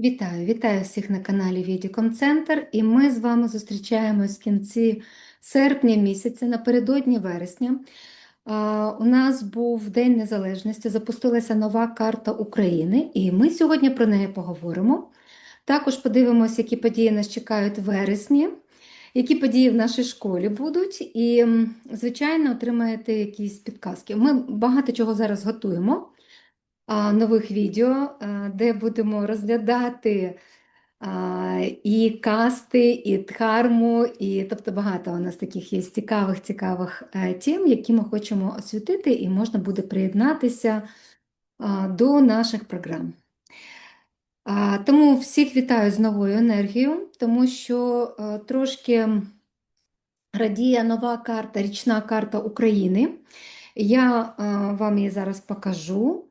Вітаю, вітаю всіх на каналі Відіком Центр. І ми з вами зустрічаємось в кінці серпня місяця, напередодні вересня. У нас був День Незалежності, запустилася нова карта України, і ми сьогодні про неї поговоримо. Також подивимося, які події нас чекають в вересні, які події в нашій школі будуть, і, звичайно, отримаєте якісь підказки. Ми багато чого зараз готуємо нових відео, де будемо розглядати і касти, і дхарму, і тобто багато у нас таких є цікавих цікавих е, тем, які ми хочемо освітити, і можна буде приєднатися до наших програм. Тому всіх вітаю з новою енергією, тому що е, трошки радіє нова карта, річна карта України. Я е, вам її зараз покажу.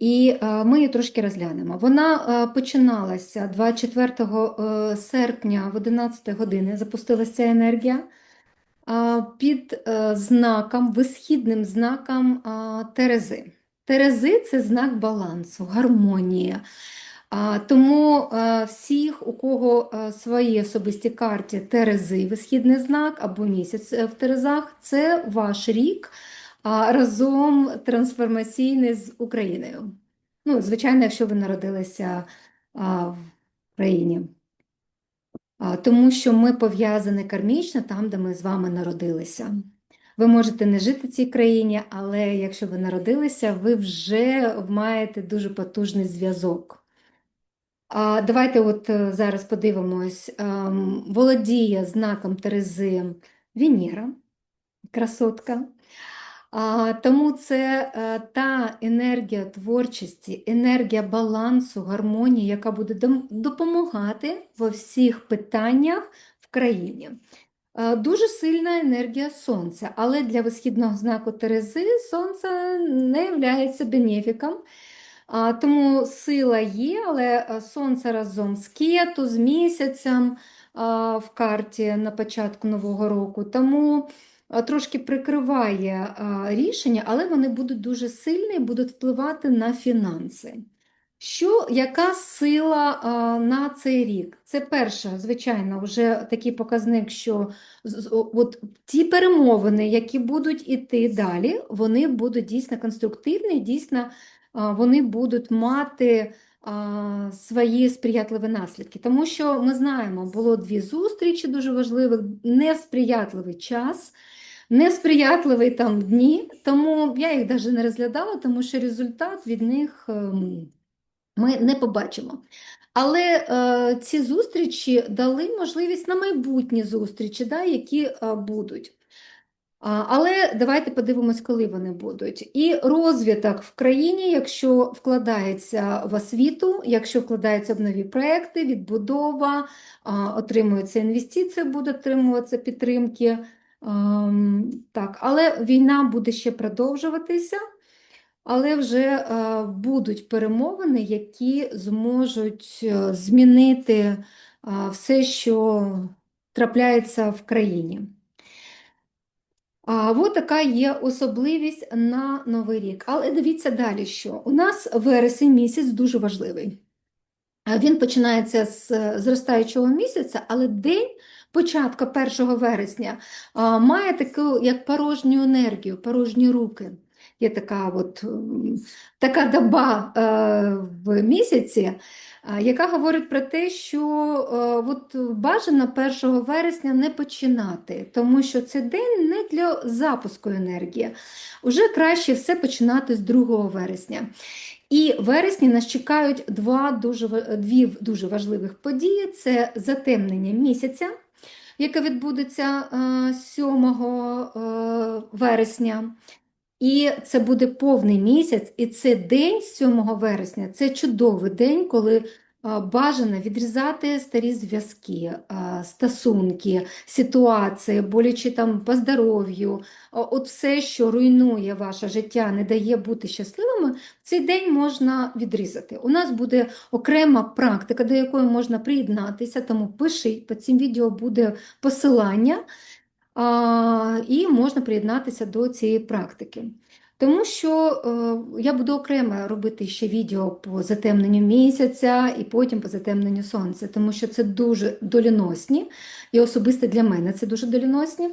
І е, ми її трошки розглянемо. Вона е, починалася 24 е, серпня в 11 години, запустилася енергія під знаком, висхідним знаком Терези. Терези це знак балансу, гармонії. А, Тому всіх, у кого свої особисті карті Терези, висхідний знак або місяць в Терезах, це ваш рік разом трансформаційний з Україною. Ну, звичайно, якщо ви народилися в країні. А, тому що ми пов'язані кармічно там, де ми з вами народилися. Ви можете не жити в цій країні, але якщо ви народилися, ви вже маєте дуже потужний зв'язок. Давайте от е, зараз подивимось. Ем, Володіє знаком Терези Венера, красотка. Тому це е, та енергія творчості, енергія балансу, гармонії, яка буде допомагати во всіх питаннях в країні. Е, Дуже сильна енергія сонця, але для висхідного знаку Терези сонце не є бенефіком. Тому сила є, але е, сонце разом з кету, з місяцем в карті на початку нового року. Тому трошки прикриває рішення, але вони будуть дуже сильні і будуть впливати на фінанси. Що, яка сила а, на цей рік? Це перше, звичайно, вже такий показник, що от ті перемовини, які будуть іти далі, вони будуть дійсно конструктивні, дійсно а, вони будуть мати а, свої сприятливі наслідки. Тому що ми знаємо, було дві зустрічі дуже важливих, несприятливий час, несприятливі там дні, тому я їх навіть не розглядала, тому що результат від них ем, ми не побачимо. Але е, ці зустрічі дали можливість на майбутні зустрічі, да, які е, будуть. А, Але давайте подивимось, коли вони будуть. І розвиток в країні, якщо вкладається в освіту, якщо вкладається в нові проекти, відбудова, а, отримуються інвестиції, будуть отримуватися підтримки. Ам, Так, але війна буде ще продовжуватися, але вже е, будуть перемовини, які зможуть е, змінити е, все, що трапляється в країні. А от така є особливість на Новий рік. Але дивіться далі, що у нас вересень місяць дуже важливий. Він починається з зростаючого місяця, але день початку 1 вересня має таку як порожню енергію, порожні руки. Є така от така доба е, в місяці, яка говорить про те, що е, от бажано 1 вересня не починати, тому що це день не для запуску енергії. Уже краще все починати з 2 вересня. І вересні нас чекають два дуже, дві дуже важливих події: це затемнення місяця, яке відбудеться е, 7 е, вересня. І це буде повний місяць, і це день 7 вересня. Це чудовий день, коли бажано відрізати старі зв'язки, стосунки, ситуації, боляче там по здоров'ю, от все, що руйнує ваше життя, не дає бути щасливими, цей день можна відрізати. У нас буде окрема практика, до якої можна приєднатися, тому пишіть, під цим відео буде посилання, і можна приєднатися до цієї практики. Тому що е, я буду окремо робити ще відео по затемненню місяця і потім по затемненню сонця, тому що це дуже доліносні, і особисто для мене це дуже доліносні. Е,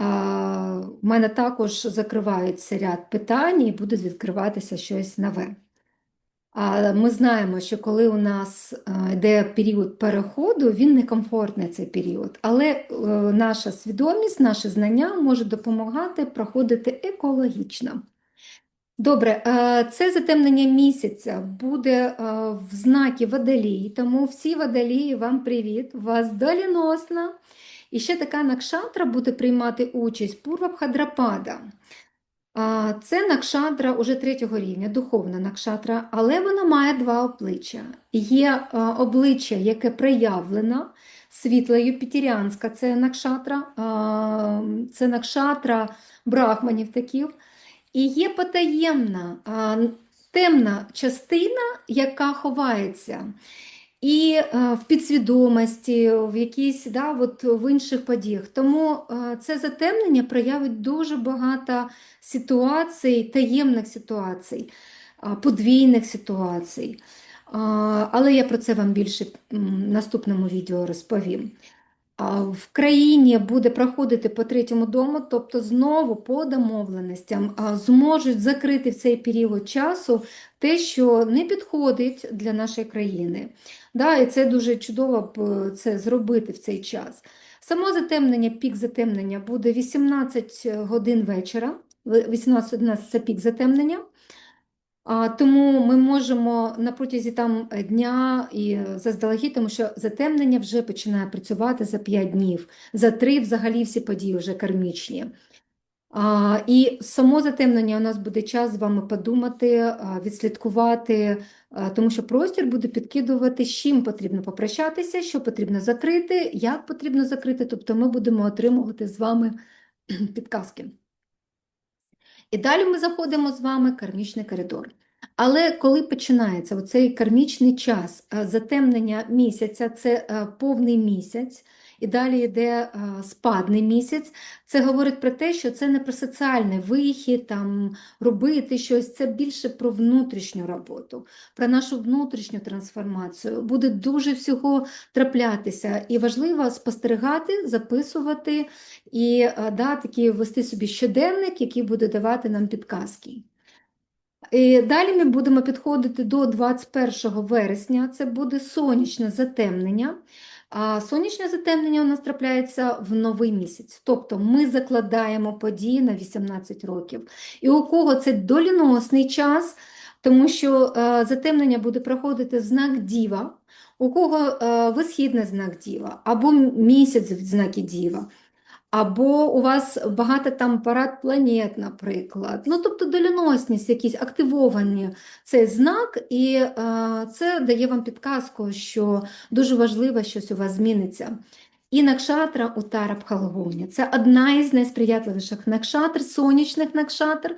в мене також закривається ряд питань і буде відкриватися щось нове. Ми знаємо, що коли у нас е, йде період переходу, він некомфортний цей період, але е, наша свідомість, наше знання може допомагати проходити екологічно. Добре, е, це затемнення місяця буде в знакі Водолій, тому всі водолії, вам привіт, вас доліносна. І ще така накшатра буде приймати участь Пурвабхадрапада. Це накшатра уже третього рівня, духовна накшатра, але вона має два обличчя. Є обличчя, яке проявлено, світла юпітеріанська це накшатра, це накшатра брахманів таких. І є потаємна, темна частина, яка ховається. І е, в підсвідомості, в якісь да, от в інших подіях. Тому е, це затемнення проявить дуже багато ситуацій, таємних ситуацій, подвійних ситуацій. Але я про це вам більше в наступному відео розповім. В країні буде проходити по третьому дому, тобто знову по домовленостям зможуть закрити в цей період часу те, що не підходить для нашої країни. Да, І це дуже чудово це зробити в цей час. Само затемнення, пік затемнення буде 18 годин вечора. 18-11 це пік затемнення. Тому ми можемо на протязі там дня і заздалегідь, тому що затемнення вже починає працювати за 5 днів, за 3 взагалі всі події вже кармічні. А, І само затемнення у нас буде час з вами подумати, відслідкувати, тому що простір буде підкидувати, з чим потрібно попрощатися, що потрібно закрити, як потрібно закрити. Тобто ми будемо отримувати з вами підказки. І далі ми заходимо з вами кармічний коридор. Але коли починається оцей кармічний час е, затемнення місяця, це е, повний місяць, і далі йде е, спадний місяць, це говорить про те, що це не про соціальний вихід, там, робити щось, це більше про внутрішню роботу, про нашу внутрішню трансформацію. Буде дуже всього траплятися. І важливо спостерігати, записувати і да, такі вести собі щоденник, який буде давати нам підказки. І Далі ми будемо підходити до 21 вересня, це буде сонячне затемнення. А сонячне затемнення у нас трапляється в новий місяць. Тобто ми закладаємо події на 18 років. І у кого це доліносний час, тому що е, затемнення буде проходити знак Діва, у кого е, висхідний знак Діва, або місяць в знакі Діва. Або у вас багато там парад планет, наприклад. Ну, тобто доліносність, якісь активовані цей знак, і е, це дає вам підказку, що дуже важливо щось у вас зміниться. І накшатра у Тарабхалгуні. Це одна із найсприятливіших накшатр, сонячних накшатр.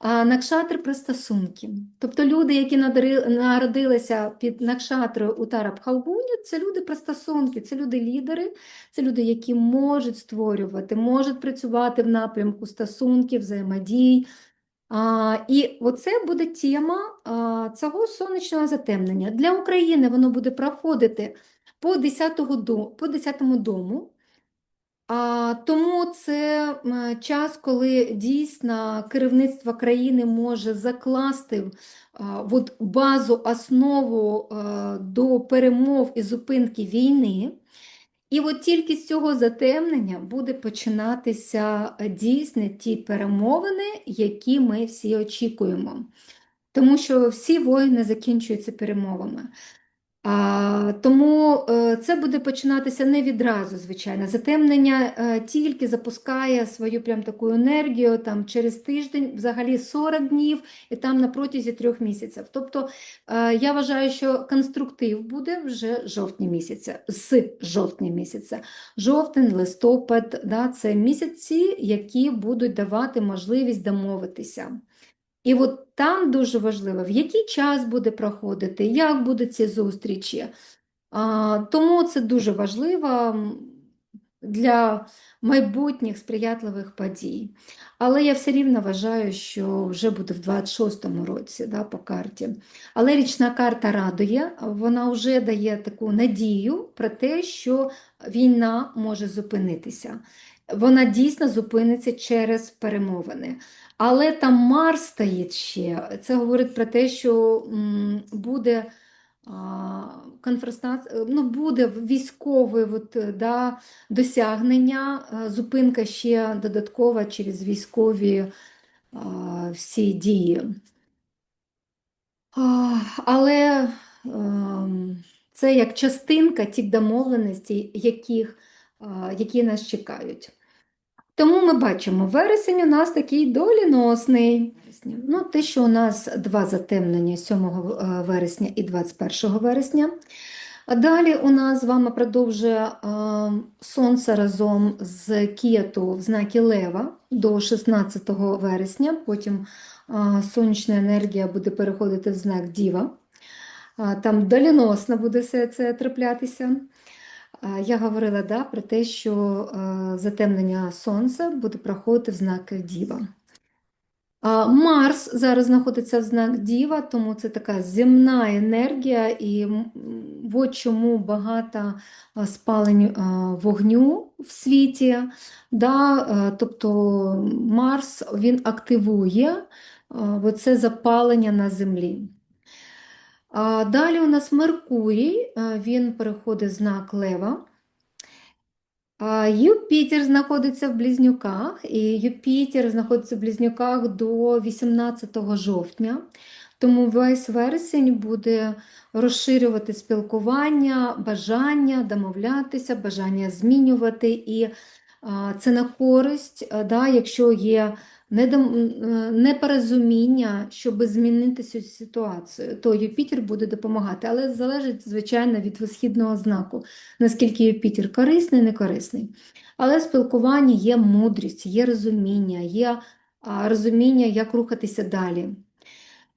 Накшатри про стосунки. Тобто люди, які народилися під накшатрою у Тарабхалгуні, це люди про стосунки, це люди-лідери, це люди, які можуть створювати, можуть працювати в напрямку стосунків, взаємодій. А, І оце буде тема а, цього сонячного затемнення. Для України воно буде проходити по 10-му по 10 дому. А, Тому це час, коли дійсно керівництво країни може закласти от базу, основу до перемов і зупинки війни. І от тільки з цього затемнення буде починатися дійсно ті перемовини, які ми всі очікуємо. Тому що всі воїни закінчуються перемовами. Тому е, це буде починатися не відразу, звичайно. Затемнення е, тільки запускає свою прям таку енергію там через тиждень, взагалі 40 днів, і там на протязі трьох місяців. Тобто е, я вважаю, що конструктив буде вже жовтні місяця, з жовтня місяця. Жовтень, листопад, да, це місяці, які будуть давати можливість домовитися. І от там дуже важливо, в який час буде проходити, як будуть ці зустрічі. А, Тому це дуже важливо. для майбутніх сприятливих подій. Але я все рівно вважаю, що вже буде в 26-му році да, по карті. Але річна карта радує, вона вже дає таку надію про те, що війна може зупинитися. Вона дійсно зупиниться через перемовини. Але там Марс стоїть ще. Це говорить про те, що буде конфронтація, ну, буде військове от, да, досягнення, е, зупинка ще додаткова через військові всі дії. Але ем, це як частинка тих домовленостей, яких, які нас чекають. Тому ми бачимо, вересень у нас такий доліносний. Ну, Те, що у нас два затемнення 7 е, вересня і 21 вересня. Далі у нас з вами продовжує е, Сонце разом з Кету в знакі Лева до 16 вересня. Потім е, сонячна енергія буде переходити в знак Діва. Там доліносно буде все це траплятися. Я говорила да, про те, що затемнення сонця буде проходити в знак Діва. Марс зараз знаходиться в знак Діва, тому це така земна енергія, і от чому багато спалень вогню в світі. Да? Тобто Марс він активує це запалення на землі. Далі у нас Меркурій, він переходить в знак Лева. Юпітер знаходиться в Близнюках, і Юпітер знаходиться в Близнюках до 18 жовтня, тому весь вересень буде розширювати спілкування, бажання домовлятися, бажання змінювати, і це на користь, да, якщо є непорозуміння, щоб змінити цю ситуацію, то Юпітер буде допомагати. Але залежить, звичайно, від висхідного знаку, наскільки Юпітер корисний, не корисний. Але в спілкуванні є мудрість, є розуміння, є розуміння, як рухатися далі.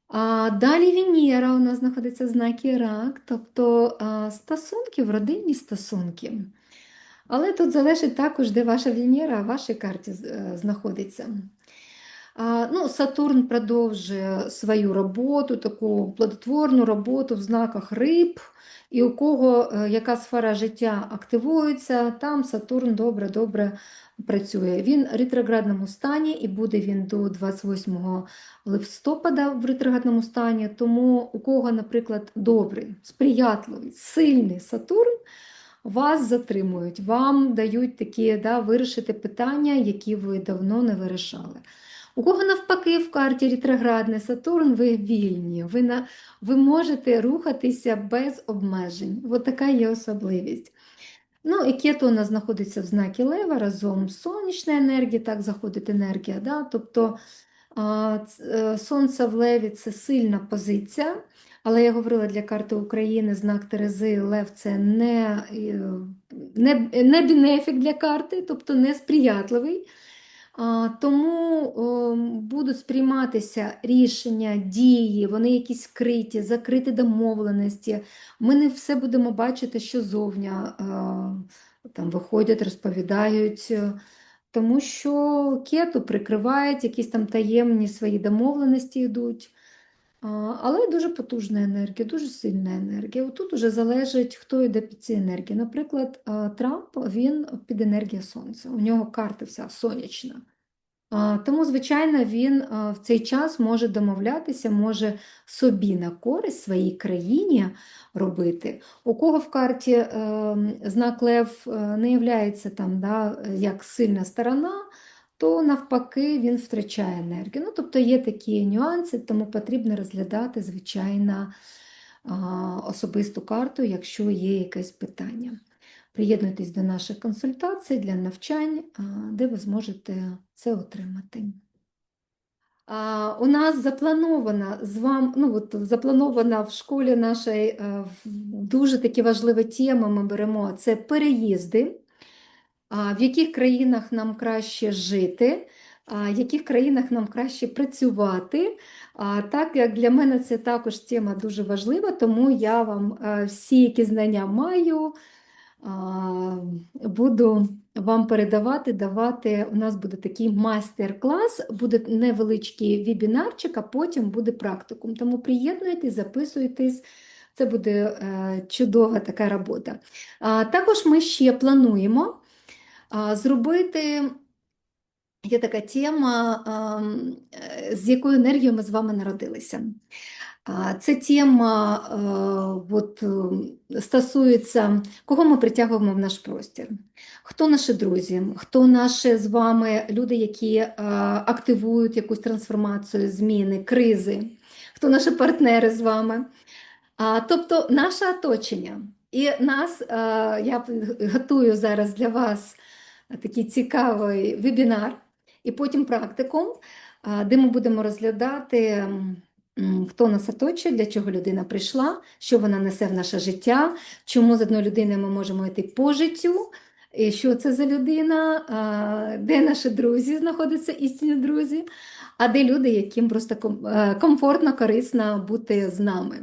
А Далі Венера у нас знаходиться в знакі рак, тобто стосунки, родинні стосунки. Але тут залежить також, де ваша Венера в вашій карті е, знаходиться. Ну, Сатурн продовжує свою роботу, таку плодотворну роботу в знаках риб, і у кого е, яка сфера життя активується, там Сатурн добре-добре працює. Він в ретроградному стані і буде він до 28 листопада в ретроградному стані. Тому у кого, наприклад, добрий, сприятливий, сильний Сатурн. Вас затримують, вам дають такі да, вирішити питання, які ви давно не вирішали. У кого навпаки в карті ретроградний Сатурн, ви вільні, ви на, ви можете рухатися без обмежень. Ось така є особливість. Ну, і кету у нас знаходиться в знакі Лева разом з сонячною енергією, так заходить енергія. Да? Тобто е, Сонце в Леві це сильна позиція. Але я говорила для карти України знак Терези Лев це не е, не, не бенефік для карти, тобто не сприятливий. Тому будуть сприйматися рішення, дії, вони якісь скриті, закриті домовленості. Ми не все будемо бачити, що зовня там виходять, розповідають, тому що кету прикривають, якісь там таємні свої домовленості йдуть. Але дуже потужна енергія, дуже сильна енергія. Тут вже залежить, хто йде під ці енергії. Наприклад, Трамп він під енергія Сонця. У нього карта вся сонячна. Тому, звичайно, він в цей час може домовлятися, може собі на користь своїй країні робити. У кого в карті ем, знак Лев е, не є там, да, як сильна сторона то навпаки він втрачає енергію. Ну, Тобто є такі нюанси, тому потрібно розглядати, звичайно, особисту карту, якщо є якесь питання. Приєднуйтесь до наших консультацій для навчань, де ви зможете це отримати. У нас запланована з вами, ну от запланована в школі нашої е, дуже такі важливі теми ми беремо це переїзди в яких країнах нам краще жити, в яких країнах нам краще працювати. Так як для мене це також тема дуже важлива, тому я вам всі, які знання маю, буду вам передавати, давати. У нас буде такий майстер-клас, буде невеличкий вебінарчик, а потім буде практикум. Тому приєднуйтесь, записуйтесь. Це буде е, чудова така робота. Також ми ще плануємо зробити. Є така тема, е, з якою енергією ми з вами народилися. Це тема е, от, е, стосується, кого ми притягуємо в наш простір, хто наші друзі, хто наші з вами люди, які активують якусь трансформацію, зміни, кризи, хто наші партнери з вами. Тобто наше оточення. І нас, я готую зараз для вас такий цікавий вебінар і потім практикум, де ми будемо розглядати, хто нас оточує, для чого людина прийшла, що вона несе в наше життя, чому з одної людини ми можемо йти по життю, і що це за людина, де наші друзі знаходяться істинні друзі, а де люди, яким просто е, комфортно, корисно бути з нами.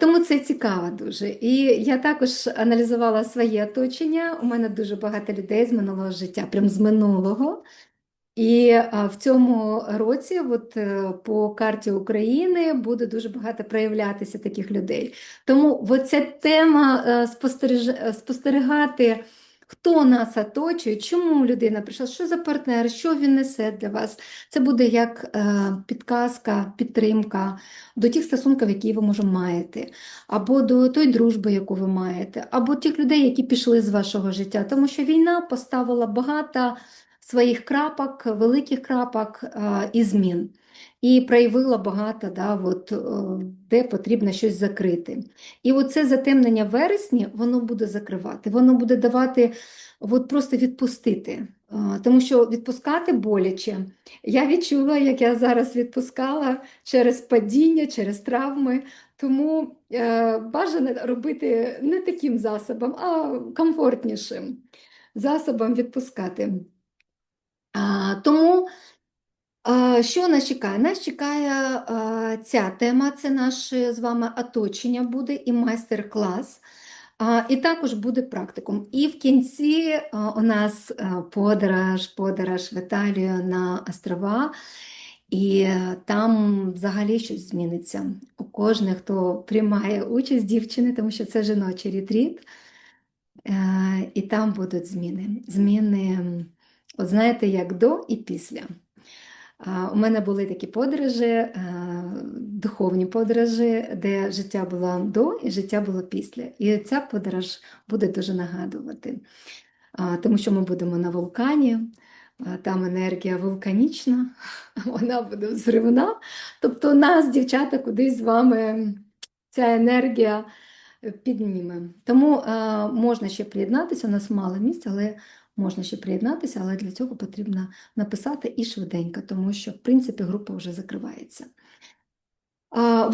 Тому це цікаво дуже. І я також аналізувала своє оточення. У мене дуже багато людей з минулого життя, прям з минулого. І в цьому році, от е, по карті України, буде дуже багато проявлятися таких людей. Тому ця тема е, е, спостерігати, хто нас оточує, чому людина прийшла, що за партнер, що він несе для вас. Це буде як е, підказка, підтримка до тих стосунків, які ви може маєте, або до тої дружби, яку ви маєте, або тих людей, які пішли з вашого життя. Тому що війна поставила багато своїх крапок, великих крапок е, і змін. І проявила багато, да, от, е, де потрібно щось закрити. І оце затемнення вересні, воно буде закривати, воно буде давати от просто відпустити. Е, Тому що відпускати боляче. Я відчула, як я зараз відпускала через падіння, через травми. Тому е, бажано робити не таким засобом, а комфортнішим засобом відпускати. А, тому що нас чекає? Нас чекає ця тема, це наше з вами оточення буде і майстер-клас. І також буде практикум. І в кінці у нас подорож, подорож в Італію на острова. І е, там взагалі щось зміниться. У кожного, хто приймає участь дівчини, тому що це жіночий ретріт, е, і там будуть зміни. Зміни, от знаєте, як до і після. У мене були такі подорожі, е, духовні подорожі, де життя було до і життя було після. І ця подорож буде дуже нагадувати, тому що ми будемо на вулкані, там енергія вулканічна, вона буде взривна. Тобто нас, дівчата, кудись з вами ця енергія підніме. Тому е, можна ще приєднатися, у нас мало місць, але можна ще приєднатися, але для цього потрібно написати і швиденько, тому що, в принципі, група вже закривається.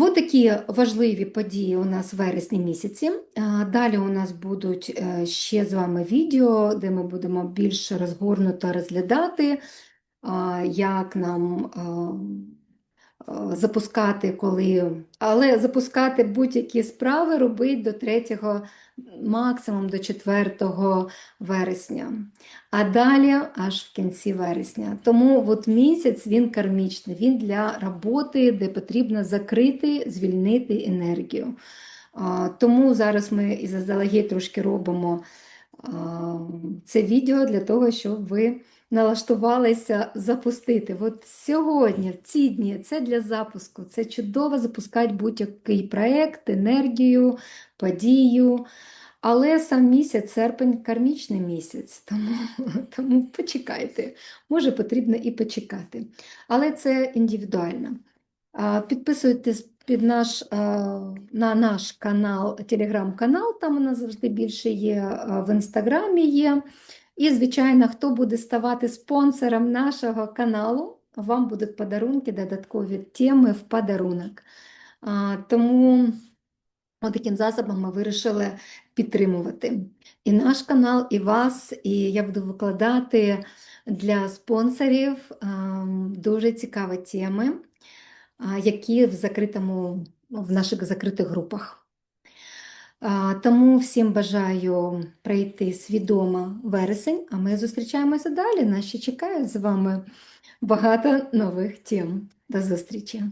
От такі важливі події у нас в вересні місяці. Далі у нас будуть е, ще з вами відео, де ми будемо більш розгорнуто розглядати, як нам запускати, коли, але запускати будь-які справи робити до 3, максимум до 4 вересня, а далі аж в кінці вересня. Тому от місяць він кармічний, він для роботи, де потрібно закрити, звільнити енергію. Тому зараз ми і заздалегідь трошки робимо це відео для того, щоб ви налаштувалися запустити. От сьогодні, в ці дні, це для запуску. Це чудово запускати будь-який проєкт, енергію, подію. Але сам місяць, серпень, кармічний місяць, тому, тому почекайте. Може, потрібно і почекати. Але це індивідуально. Підписуйтесь під наш, на наш канал, телеграм-канал, там у нас завжди більше є, в інстаграмі є. І, звичайно, хто буде ставати спонсором нашого каналу, вам будуть подарунки, додаткові теми в подарунок. А, Тому таким засобом ми вирішили підтримувати і наш канал, і вас. І я буду викладати для спонсорів ем, дуже цікаві теми, а, які в закритому, в наших закритих групах. Тому всім бажаю пройти свідомо вересень, а ми зустрічаємося далі. Нас ще чекає з вами багато нових тем. До зустрічі!